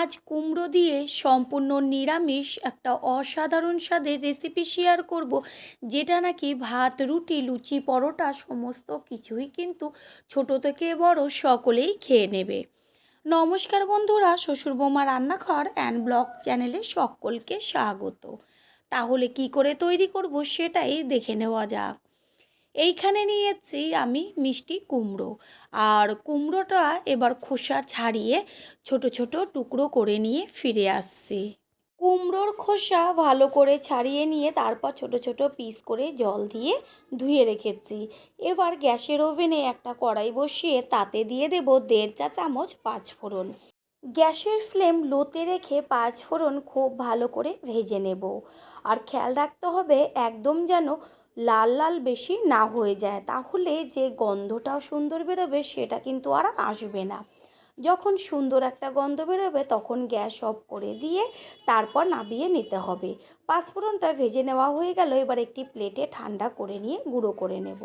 আজ কুমড়ো দিয়ে সম্পূর্ণ নিরামিষ একটা অসাধারণ স্বাদের রেসিপি শেয়ার করব, যেটা নাকি ভাত, রুটি, লুচি, পরোটা সমস্ত কিছুই কিন্তু ছোট থেকে বড় সকলেই খেয়ে নেবে। নমস্কার বন্ধুরা, শ্বশুর বৌমা রান্নাঘর অ্যান্ড ব্লগ চ্যানেলে সকলকে স্বাগত। তাহলে কি করে তৈরি করব সেটাই দেখে নেওয়া যাক। এইখানে নিয়ে এসেছি আমি মিষ্টি কুমড়ো। আর কুমড়োটা এবার খোসা ছাড়িয়ে ছোট ছোট টুকরো করে নিয়ে ফিরে আসছি। কুমড়োর খোসা ভালো করে ছাড়িয়ে নিয়ে তারপর ছোট ছোট পিস করে জল দিয়ে ধুয়ে রেখেছি। এবার গ্যাসের ওভেনে একটা কড়াই বসিয়ে তাতে দিয়ে দেব দেড় চা চামচ পাঁচ ফোড়ন। গ্যাসের ফ্লেম লোতে রেখে পাঁচ ফোড়ন খুব ভালো করে ভেজে নেব। আর খেয়াল রাখতে হবে একদম যেন লাল লাল বেশি না হয়ে যায়। তাহলে যে গন্ধটা সুন্দর বেরোবে সেটা কিন্তু আর আসবে না। যখন সুন্দর একটা গন্ধ বেরোবে তখন গ্যাস অফ করে দিয়ে তারপর নামিয়ে নিতে হবে। পাঁচফোড়নটা ভেজে নেওয়া হয়ে গেল, এবার একটি প্লেটে ঠান্ডা করে নিয়ে গুঁড়ো করে নেব।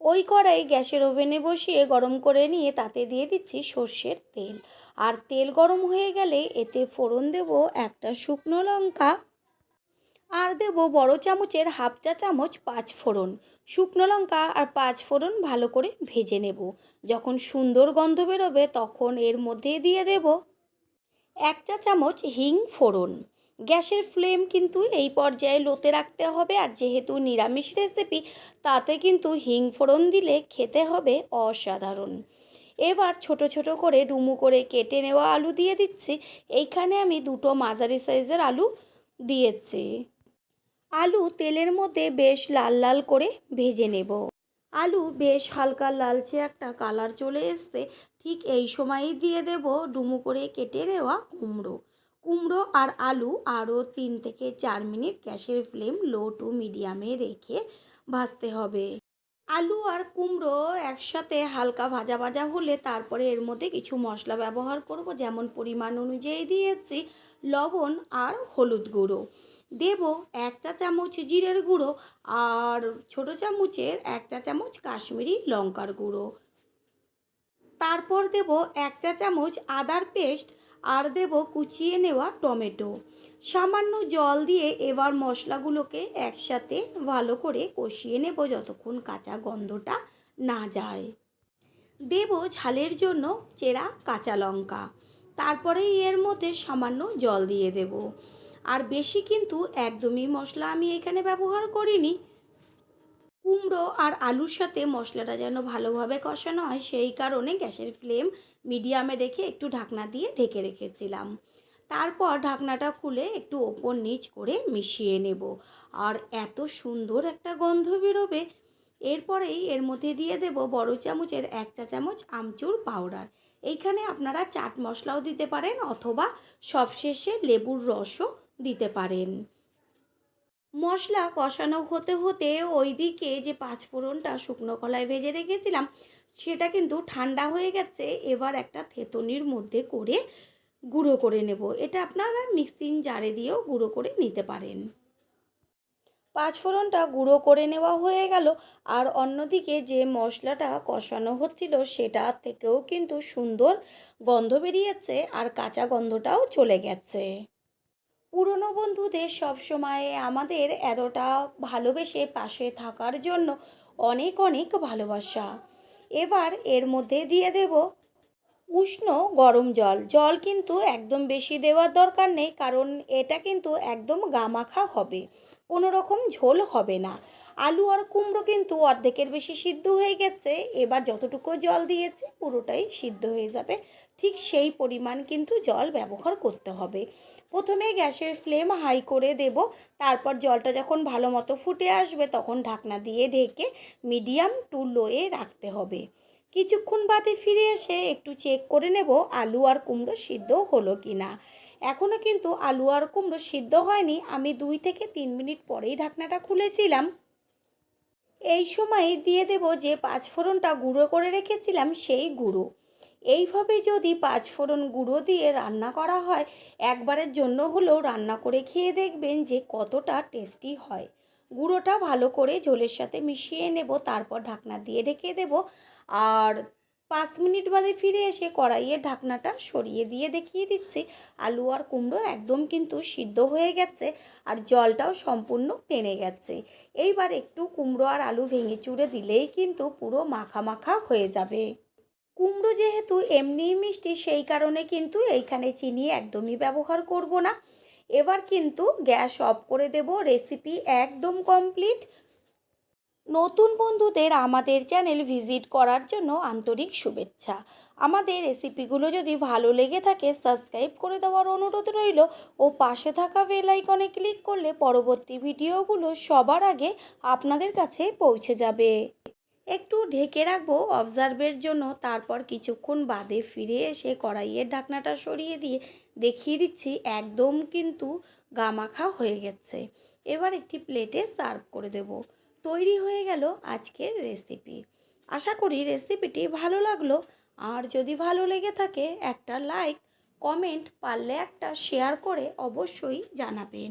ওই কড়াই গ্যাসের ওভেনে বসিয়ে গরম করে নিয়ে তাতে দিয়ে দিচ্ছি সর্ষের তেল। আর তেল গরম হয়ে গেলে এতে ফোড়ন দেব একটা শুকনো লঙ্কা আর দেব বড় চামচের হাফ চা চামচ পাঁচ ফোড়ন। শুকনো লঙ্কা আর পাঁচ ফোড়ন ভালো করে ভেজে নেব। যখন সুন্দর গন্ধ বেরোবে, তখন এর মধ্যে দিয়ে দেব এক চা চামচ হিং ফোড়ন। গ্যাসের ফ্লেম কিন্তু এই পর্যায়ে লোতে রাখতে হবে আর যেহেতু নিরামিষ রেসিপি, তাতে কিন্তু হিং ফোড়ন দিলে খেতে হবে অসাধারণ। এবার ছোট ছোট করে ডুমু করে কেটে নেওয়া আলু দিয়ে দিচ্ছি। এইখানে আমি দুটো মাঝারি সাইজের আলু দিয়েছি। আলু তেলের মধ্যে বেশ লাল লাল করে ভেজে নেব। আলু বেশ হালকা লালচে একটা কালার চলে এসছে। ঠিক এই সময়ই দিয়ে দেব ডুমু করে কেটে নেওয়া কুমড়ো। কুমড়ো আর আলু আরও তিন থেকে চার মিনিট গ্যাসের ফ্লেম লো টু মিডিয়ামে রেখে ভাজতে হবে। আলু আর কুমড়ো একসাথে হালকা ভাজা ভাজা হলে তারপরে এর মধ্যে কিছু মশলা ব্যবহার করব, যেমন পরিমাণ অনুযায়ী দিয়েছি, লবণ আর হলুদ গুঁড়ো। দেব একটা চামচ জিরের গুঁড়ো আর ছোট চামচের একটা চামচ কাশ্মীরি লঙ্কার গুঁড়ো। তারপর দেব এক চা চামচ আদার পেস্ট আর দেব কুচিয়ে নেওয়া টমেটো। সামান্য জল দিয়ে এবার মশলাগুলোকে একসাথে ভালো করে কষিয়ে নেব যতক্ষণ কাঁচা গন্ধটা না যায়। দেব ঝালের জন্য চেরা কাঁচা লঙ্কা। তারপরেই এর মধ্যে সামান্য জল দিয়ে দেব। আর বেশি কিন্তু একদমই মশলা আমি এখানে ব্যবহার করিনি। কুমড়ো আর আলুর সাথে মশলাটা যেন ভালোভাবে কষানো হয়, সেই কারণে গ্যাসের ফ্লেম মিডিয়ামে রেখে একটু ঢাকনা দিয়ে ঢেকে রেখেছিলাম। তারপর ঢাকনাটা খুলে একটু ওপর নিচ করে মিশিয়ে নেব। আর এত সুন্দর একটা গন্ধ বেরোবে। এরপরেই এর মধ্যে দিয়ে দেব বড় চামচের এক চা চামচ আমচুর পাউডার। এইখানে আপনারা চাট মশলাও দিতে পারেন অথবা সবশেষে লেবুর রসও দিতে পারেন। মশলা কষানো হতে হতে ওই দিকে যে পাঁচফোড়নটা শুকনো কলায় ভেজে রেখেছিলাম, সেটা কিন্তু ঠান্ডা হয়ে গেছে, এবার একটা থেতনির মধ্যে করে গুঁড়ো করে নেব। এটা আপনারা মিক্সিং জারে দিয়েও গুঁড়ো করে নিতে পারেন। পাঁচফোড়নটা গুঁড়ো করে নেওয়া হয়ে গেল, আর অন্যদিকে যে মশলাটা কষানো হচ্ছিল, সেটা থেকেও কিন্তু সুন্দর গন্ধ বেরিয়েছে, আর কাঁচা গন্ধটাও চলে গেছে। পুরনো বন্ধুদের সবসময় আমাদের এতটা ভালোবেসে পাশে থাকার জন্য অনেক অনেক ভালোবাসা। এবার এর মধ্যে দিয়ে দেব উষ্ণ গরম জল। জল কিন্তু একদম বেশি দেওয়ার দরকার নেই, কারণ এটা কিন্তু একদম গামাখা হবে। কোনো রকম ঝোল হবে না। আলু আর কুমড়ো কিন্তু অর্ধেকের বেশি সিদ্ধ হয়ে গেছে। এবার যতটুকু জল দিয়েছে পুরোটাই সিদ্ধ হয়ে যাবে। ঠিক সেই পরিমাণ কিন্তু জল ব্যবহার করতে হবে। প্রথমে গ্যাসের ফ্লেম হাই করে দেব, তারপর জলটা যখন ভালো মতো ফুটে আসবে তখন ঢাকনা দিয়ে ঢেকে মিডিয়াম টু লোয়ে রাখতে হবে। কিছুক্ষণ বাদে ফিরে এসে একটু চেক করে নেব আলু আর কুমড়ো সিদ্ধ হলো কি না এখনও কিন্তু আলু আর কুমড়ো সিদ্ধ হয়নি, আমি দুই থেকে তিন মিনিট পরেই ঢাকনাটা খুলেছিলাম। এই সময় দিয়ে দেব যে পাঁচফোড়নটা গুঁড়ো করে রেখেছিলাম সেই গুঁড়ো। এইভাবে যদি পাঁচফোড়ন গুঁড়ো দিয়ে রান্না করা হয়, একবারের জন্য হলেও রান্না করে খেয়ে দেখবেন যে কতটা টেস্টি হয়। গুঁড়োটা ভালো করে ঝোলের সাথে মিশিয়ে নেব, তারপর ঢাকনা দিয়ে ঢেকে দেব। আর পাঁচ মিনিট বাদে ফিরে এসে কড়াইয়ের ঢাকনাটা সরিয়ে দিয়ে দেখিয়ে দিচ্ছি, আলু আর কুমড়ো একদম কিন্তু সিদ্ধ হয়ে গেছে আর জলটাও সম্পূর্ণ টেনে গেছে। এইবার একটু কুমড়ো আর আলু ভেঙে চুড়ে দিলেই কিন্তু পুরো মাখা মাখা হয়ে যাবে। কুমড়ো যেহেতু এমনিই মিষ্টি, সেই কারণে কিন্তু এইখানে চিনি একদমই ব্যবহার করব না। এবার কিন্তু গ্যাস অফ করে দেব, রেসিপি একদম কমপ্লিট। নতুন বন্ধুদের আমাদের চ্যানেল ভিজিট করার জন্য আন্তরিক শুভেচ্ছা। আমাদের রেসিপিগুলো যদি ভালো লেগে থাকে, সাবস্ক্রাইব করে দেওয়ার অনুরোধ রইল ও পাশে থাকা বেল আইকনে ক্লিক করলে পরবর্তী ভিডিওগুলো সবার আগে আপনাদের কাছে পৌঁছে যাবে। একটু ঢেকে রাখব অবজার্ভের জন্য। তারপর কিছুক্ষণ বাদে ফিরে এসে কড়াইয়ের ঢাকনাটা সরিয়ে দিয়ে দেখিয়ে দিচ্ছি, একদম কিন্তু গামাখা হয়ে গেছে। এবার একটি প্লেটে সার্ভ করে দেব। তৈরি হয়ে গেল আজকের রেসিপি আশা করি রেসিপিটি ভালো লাগল। আর যদি ভালো লেগে থাকে, একটা লাইক কমেন্ট পারলে একটা শেয়ার করে অবশ্যই জানাবেন।